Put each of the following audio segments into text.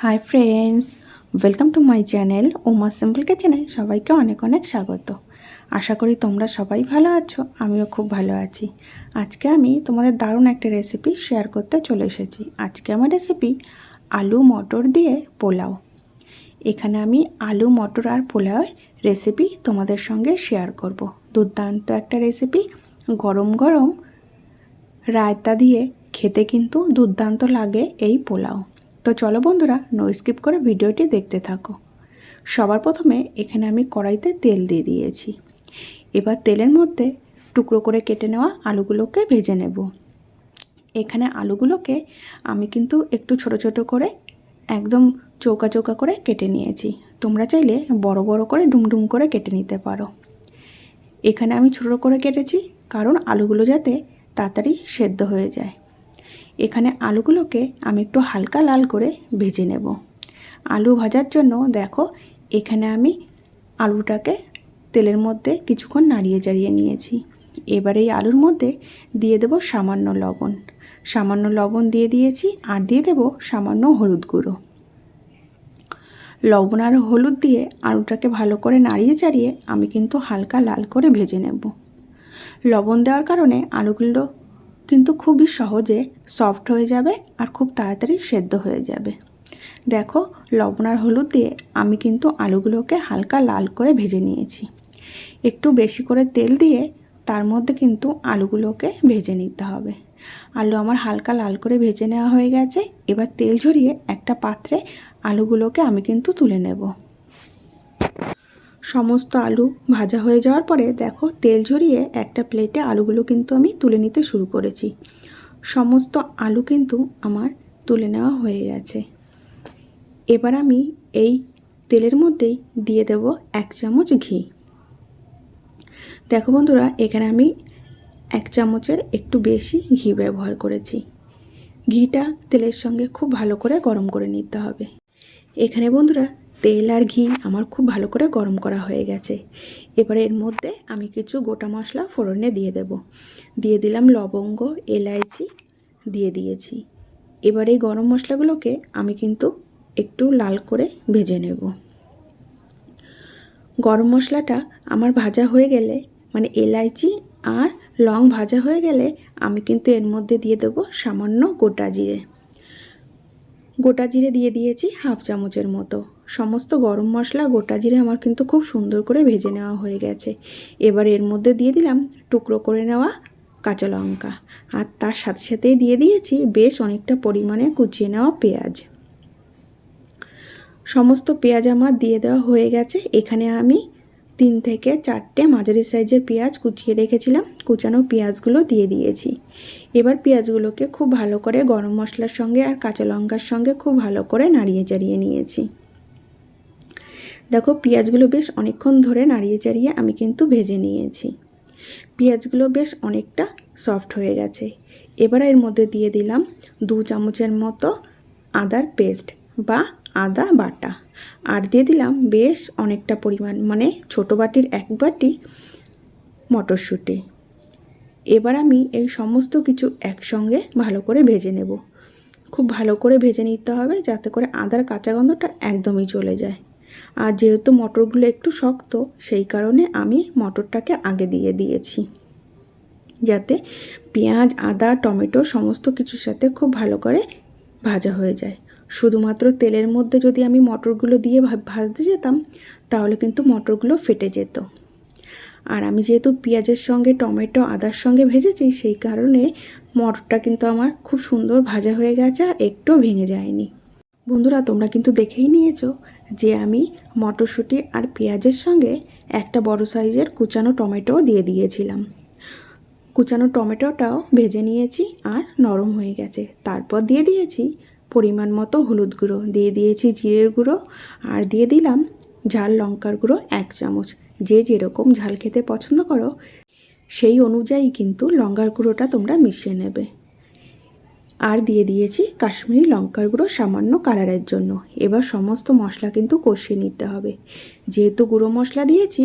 Hi friends welcome to my channel Uma simple কিচেনে সবাইকে অনেক অনেক স্বাগত। আশা করি তোমরা সবাই ভালো আছো, আমিও খুব ভালো আছি। আজকে আমি তোমাদের দারুণ একটা রেসিপি শেয়ার করতে চলে এসেছি। আজকে আমার রেসিপি আলু মটর দিয়ে পোলাও। এখানে আমি আলু মটর আর পোলাওয়ের রেসিপি তোমাদের সঙ্গে শেয়ার করব। দুর্দান্ত একটা রেসিপি গরম গরম রায়তা দিয়ে খেতে কিন্তু দুর্দান্ত লাগে এই পোলাও। তো চলো বন্ধুরা নো স্কিপ করে ভিডিওটি দেখতে থাকো। সবার প্রথমে এখানে আমি কড়াইতে তেল দিয়ে দিয়েছি। এবার তেলের মধ্যে টুকরো করে কেটে নেওয়া আলুগুলোকে ভেজে নেব। এখানে আলুগুলোকে আমি কিন্তু একটু ছোট ছোট করে একদম চৌকা চৌকা করে কেটে নিয়েছি। তোমরা চাইলে বড় বড় করে ডুমডুম করে কেটে নিতে পারো। এখানে আমি ছোটো করে কেটেছি, কারণ আলুগুলো যাতে তাড়াতাড়ি সেদ্ধ হয়ে যায়। এখানে আলুগুলোকে আমি একটু হালকা লাল করে ভেজে নেব। আলু ভাজার জন্য দেখো, এখানে আমি আলুটাকে তেলের মধ্যে কিছুক্ষণ নাড়িয়ে চাড়িয়ে নিয়েছি। এবার এই আলুর মধ্যে দিয়ে দেব সামান্য লবণ। সামান্য লবণ দিয়ে দিয়েছি আর দিয়ে দেব সামান্য হলুদ গুঁড়ো। লবণ আর হলুদ দিয়ে আলুটাকে ভালো করে নাড়িয়ে চাড়িয়ে আমি কিন্তু হালকা লাল করে ভেজে নেব। লবণ দেওয়ার কারণে আলুগুলো কিন্তু খুবই সহজে সফট হয়ে যাবে আর খুব তাড়াতাড়ি সেদ্ধ হয়ে যাবে। দেখো, লবণ আর হলুদ দিয়ে আমি কিন্তু আলুগুলোকে হালকা লাল করে ভেজে নিয়েছি। একটু বেশি করে তেল দিয়ে তার মধ্যে কিন্তু আলুগুলোকে ভেজে নিতে হবে। আলু আমার হালকা লাল করে ভেজে নেওয়া হয়ে গেছে। এবার তেল ঝরিয়ে একটা পাত্রে আলুগুলোকে আমি কিন্তু তুলে নেব। সমস্ত আলু ভাজা হয়ে যাওয়ার পরে দেখো, তেল ঝরিয়ে একটা প্লেটে আলুগুলো কিন্তু আমি তুলে নিতে শুরু করেছি। সমস্ত আলু কিন্তু আমার তুলে নেওয়া হয়ে গেছে। এবার আমি এই তেলের মধ্যেই দিয়ে দেব এক চামচ ঘি। দেখো বন্ধুরা, এখানে আমি এক চামচের একটু বেশি ঘি ব্যবহার করেছি। ঘিটা তেলের সঙ্গে খুব ভালো করে গরম করে নিতে হবে। এখানে বন্ধুরা তেল আর ঘি আমার খুব ভালো করে গরম করা হয়ে গেছে। এবার এর মধ্যে আমি কিছু গোটা মশলা ফোড়নে দিয়ে দেব। দিয়ে দিলাম লবঙ্গ, এলাইচি দিয়ে দিয়েছি। এবার এই গরম মশলাগুলোকে আমি কিন্তু একটু লাল করে ভেজে নেব। গরম মশলাটা আমার ভাজা হয়ে গেলে মানে এলাইচি আর লং ভাজা হয়ে গেলে আমি কিন্তু এর মধ্যে দিয়ে দেবো সামান্য গোটা জিরে। গোটা জিরে দিয়ে দিয়েছি হাফ চামচের মতো। সমস্ত গরম মশলা গোটা জিরে আমার কিন্তু খুব সুন্দর করে ভেজে নেওয়া হয়ে গেছে। এবার এর মধ্যে দিয়ে দিলাম টুকরো করে নেওয়া কাঁচা লঙ্কা। আর তার সাথে সাথেই দিয়ে দিয়েছি বেশ অনেকটা পরিমাণে কুচিয়ে নেওয়া পেঁয়াজ। সমস্ত পেঁয়াজ আমার দিয়ে দেওয়া হয়ে গেছে। এখানে আমি তিন থেকে চারটে মাঝারি সাইজের পেঁয়াজ কুচিয়ে রেখেছিলাম। কুচানো পেঁয়াজগুলো দিয়ে দিয়েছি। এবার পেঁয়াজগুলোকে খুব ভালো করে গরম মশলার সঙ্গে আর কাঁচা লঙ্কার সঙ্গে খুব ভালো করে নাড়িয়ে চাড়িয়ে নিয়েছি। পেঁয়াজগুলো বেশ অনেকক্ষণ ধরে নাড়িয়ে চাড়িয়ে আমি কিন্তু ভেজে নিয়েছি। পেঁয়াজগুলো বেশ অনেকটা সফট হয়ে গেছে। এবার এর মধ্যে দিয়ে দিলাম দু চামচের মতো আদার পেস্ট বা আদা বাটা। আর দিয়ে দিলাম বেশ অনেকটা পরিমাণ মানে ছোটো বাটির এক বাটি মটরশুঁটি। এবার আমি এই সমস্ত কিছু একসঙ্গে ভালো করে ভেজে নেব। খুব ভালো করে ভেজে নিতে হবে যাতে করে আদার কাঁচা গন্ধটা একদমই চলে যায়। আর যেহেতু মটরগুলো একটু শক্ত, সেই কারণে আমি মটরটাকে আগে দিয়ে দিয়েছি। যাতে পেঁয়াজ, আদা, টমেটো সমস্ত কিছুর সাথে খুব ভালো করে ভাজা হয়ে যায়। শুধুমাত্র তেলের মধ্যে যদি আমি মটরগুলো দিয়ে ভাজতে যেতাম, তাহলে কিন্তু মটরগুলো ফেটে যেত। আর আমি যেহেতু পেঁয়াজের সঙ্গে, টমেটো, আদার সঙ্গে ভেজেছি, সেই কারণে মটরটা কিন্তু আমার খুব সুন্দর ভাজা হয়ে গেছে আর একটুও ভেঙে যায়নি। বন্ধুরা, তোমরা কিন্তু দেখেই নিয়েছো যে আমি মটরশুঁটি আর পেঁয়াজের সঙ্গে একটা বড় সাইজের কুচানো টমেটো দিয়ে দিয়েছিলাম। কুচানো টমেটোটাও ভেজে নিয়েছি আর নরম হয়ে গেছে। তারপর দিয়ে দিয়েছি পরিমাণ মতো হলুদ গুঁড়ো। দিয়ে দিয়েছি জিরের গুঁড়ো আর দিয়ে দিলাম ঝাল লঙ্কার গুঁড়ো এক চামচ। যে যেরকম ঝাল খেতে পছন্দ করো, সেই অনুযায়ী কিন্তু লঙ্কার গুঁড়োটা তোমরা মিশিয়ে নেবে। আর দিয়ে দিয়েছি কাশ্মীরি লঙ্কার গুঁড়ো সামান্য কালারের জন্য। এবার সমস্ত মশলা কিন্তু কষিয়ে নিতে হবে। যেহেতু গুঁড়ো মশলা দিয়েছি,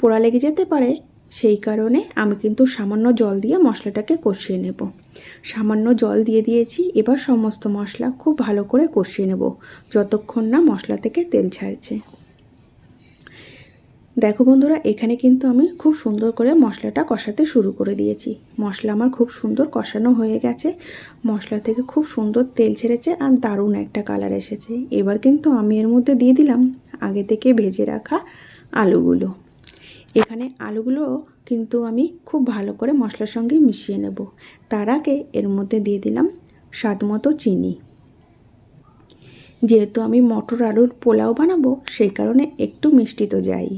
পোড়া লেগে যেতে পারে, সেই কারণে আমি কিন্তু সামান্য জল দিয়ে মশলাটাকে কষিয়ে নেব। সামান্য জল দিয়ে দিয়েছি, এবার সমস্ত মশলা খুব ভালো করে কষিয়ে নেব, যতক্ষণ না মশলা থেকে তেল ছাড়ছে। দেখো বন্ধুরা, এখানে কিন্তু আমি খুব সুন্দর করে মশলাটা কষাতে শুরু করে দিয়েছি। মশলা আমার খুব সুন্দর কষানো হয়ে গেছে। মশলা থেকে খুব সুন্দর তেল ছেড়েছে আর দারুণ একটা কালার এসেছে। এবার কিন্তু আমি এর মধ্যে দিয়ে দিলাম আগে থেকে ভেজে রাখা আলুগুলো। এখানে আলুগুলো কিন্তু আমি খুব ভালো করে মশলার সঙ্গে মিশিয়ে নেব। তার আগে এর মধ্যে দিয়ে দিলাম স্বাদ মতো চিনি। যেহেতু আমি মটর আলুর পোলাও বানাবো, সেই কারণে একটু মিষ্টি তো যাই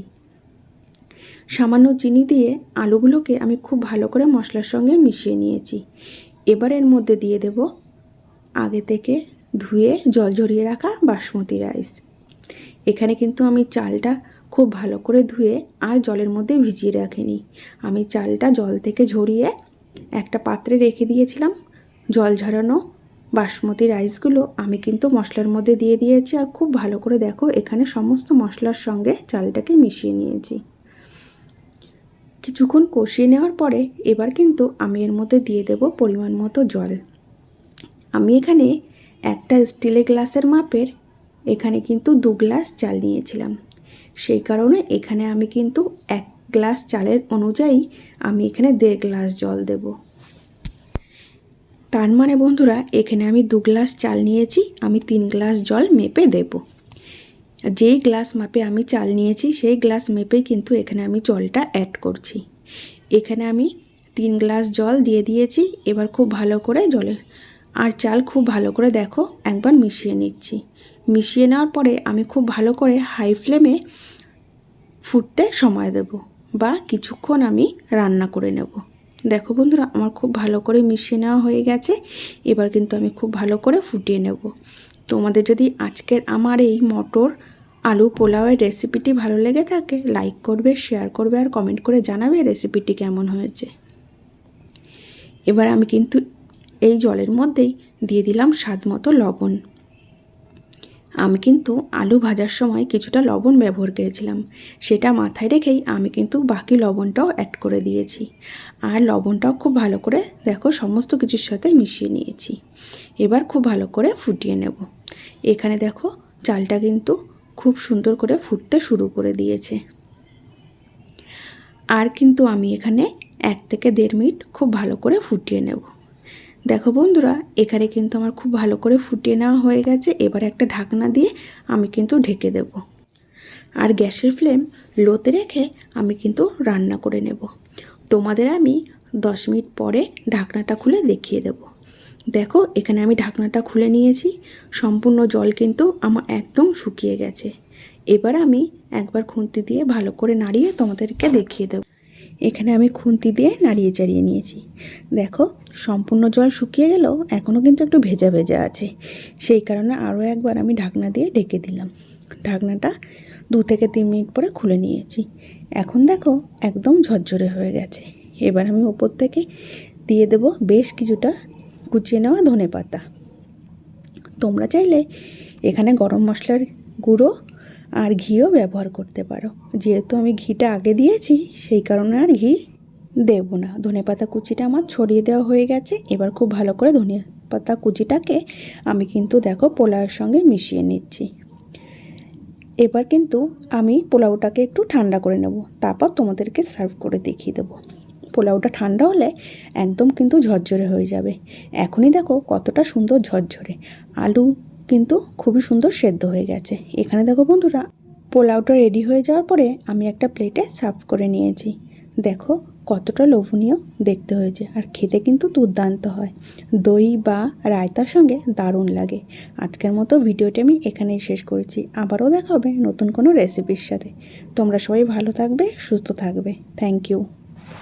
সামান্য চিনি দিয়ে আলুগুলোকে আমি খুব ভালো করে মশলার সঙ্গে মিশিয়ে নিয়েছি। এবার এর মধ্যে দিয়ে দেব আগে থেকে ধুয়ে জল ঝরিয়ে রাখা বাসমতি রাইস। এখানে কিন্তু আমি চালটা খুব ভালো করে ধুয়ে আর জলের মধ্যে ভিজিয়ে রাখিনি। আমি চালটা জল থেকে ঝরিয়ে একটা পাত্রে রেখে দিয়েছিলাম। জল ঝরানো বাসমতি রাইসগুলো আমি কিন্তু মশলার মধ্যে দিয়ে দিয়েছি আর খুব ভালো করে দেখো এখানে সমস্ত মশলার সঙ্গে চালটাকে মিশিয়ে নিয়েছি। কিছুক্ষণ কষিয়ে নেওয়ার পরে এবার কিন্তু আমি এর মধ্যে দিয়ে দেব পরিমাণ মতো জল। আমি এখানে একটা স্টিলের গ্লাসের মাপের এখানে কিন্তু দু গ্লাস চাল নিয়েছিলাম। সেই কারণে এখানে আমি কিন্তু এক গ্লাস চালের অনুযায়ী আমি এখানে দেড় গ্লাস জল দেব। তার মানে বন্ধুরা, এখানে আমি দু গ্লাস চাল নিয়েছি, আমি তিন গ্লাস জল মেপে দেব। যেই গ্লাস মাপে আমি চাল নিয়েছি, সেই গ্লাস মেপেই কিন্তু এখানে আমি জলটা অ্যাড করছি। এখানে আমি তিন গ্লাস জল দিয়ে দিয়েছি, এবার খুব ভালো করে জলে আর চাল খুব ভালো করে দেখো, একবার মিশিয়ে নিচ্ছি। মিশিয়ে নেওয়ার পরে আমি খুব ভালো করে হাই ফ্লেমে ফুটতে সময় দেব বা কিছুক্ষণ আমি রান্না করে নেব। দেখো বন্ধুরা, আমার খুব ভালো করে মিশিয়ে নেওয়া হয়ে গেছে, এবার কিন্তু আমি খুব ভালো করে ফুটিয়ে নেব। তোমাদের যদি আজকের আমার এই মটর আলু পোলাওয়ের রেসিপিটি ভালো লেগে থাকে লাইক করবে শেয়ার করবে আর কমেন্ট করে জানাবে রেসিপিটি কেমন হয়েছে। এবার আমি কিন্তু এই জলের মধ্যেই দিয়ে দিলাম স্বাদ মতো লবণ। আমি কিন্তু আলু ভাজার সময় কিছুটা লবণ ব্যবহার করেছিলাম। সেটা মাথায় রেখেই আমি কিন্তু বাকি লবণটাও অ্যাড করে দিয়েছি। আর লবণটাও খুব ভালো করে দেখো সমস্ত কিছুর সাথে মিশিয়ে নিয়েছি। এবার খুব ভালো করে ফুটিয়ে নেব। এখানে দেখো চালটা কিন্তু খুব সুন্দর করে ফুটতে শুরু করে দিয়েছে। আর কিন্তু আমি এখানে এক থেকে দেড় মিনিট খুব ভালো করে ফুটিয়ে নেব। দেখো বন্ধুরা, এখানে কিন্তু আমার খুব ভালো করে ফুটিয়ে নেওয়া হয়ে গেছে। এবার একটা ঢাকনা দিয়ে আমি কিন্তু ঢেকে দেব। আর গ্যাসের ফ্লেম লোতে রেখে আমি কিন্তু রান্না করে নেব। তোমাদের আমি দশ মিনিট পরে ঢাকনাটা খুলে দেখিয়ে দেব। দেখো, এখানে আমি ঢাকনাটা খুলে নিয়েছি। সম্পূর্ণ জল কিন্তু আমার একদম শুকিয়ে গেছে। এবার আমি একবার খুন্তি দিয়ে ভালো করে নাড়িয়ে তোমাদেরকে দেখিয়ে দেব। এখানে আমি খুন্তি দিয়ে নাড়িয়ে চাড়িয়ে নিয়েছি। দেখো, সম্পূর্ণ জল শুকিয়ে গেলেও এখনও কিন্তু একটু ভেজা ভেজা আছে। সেই কারণে আরও একবার আমি ঢাকনা দিয়ে ঢেকে দিলাম। ঢাকনাটা দু থেকে তিন মিনিট পরে খুলে নিয়েছি। এখন দেখো, একদম ঝরঝরে হয়ে গেছে। এবার আমি ওপর থেকে দিয়ে দেব বেশ কিছুটা কুচিয়ে নেওয়া ধনে পাতা তোমরা চাইলে এখানে গরম মশলার গুঁড়ো আর ঘিও ব্যবহার করতে পারো। যেহেতু আমি ঘিটা আগে দিয়েছি, সেই কারণে আর ঘি দেব না। ধনে পাতা কুচিটা আমার ছড়িয়ে দেওয়া হয়ে গেছে। এবার খুব ভালো করে ধনে পাতা কুচিটাকে আমি কিন্তু দেখো পোলাওয়ের সঙ্গে মিশিয়ে নিচ্ছি। এবার কিন্তু আমি পোলাওটাকে একটু ঠান্ডা করে নেব। তারপর তোমাদেরকে সার্ভ করে দেখিয়ে দেবো। পোলাওটা ঠান্ডা হলে একদম কিন্তু ঝরঝরে হয়ে যাবে। এখনই দেখো কতটা সুন্দর ঝরঝরে। আলু কিন্তু খুবই সুন্দর সেদ্ধ হয়ে গেছে। এখানে দেখো বন্ধুরা, পোলাওটা রেডি হয়ে যাওয়ার পরে আমি একটা প্লেটে সার্ভ করে নিয়েছি। দেখো কতটা লোভনীয় দেখতে হয়েছে আর খেতে কিন্তু দুর্দান্ত হয়। দই বা রায়তার সঙ্গে দারুণ লাগে। আজকের মতো ভিডিওটি আমি এখানেই শেষ করেছি। আবারও দেখা হবে নতুন কোনো রেসিপির সাথে। তোমরা সবাই ভালো থাকবে, সুস্থ থাকবে। Thank you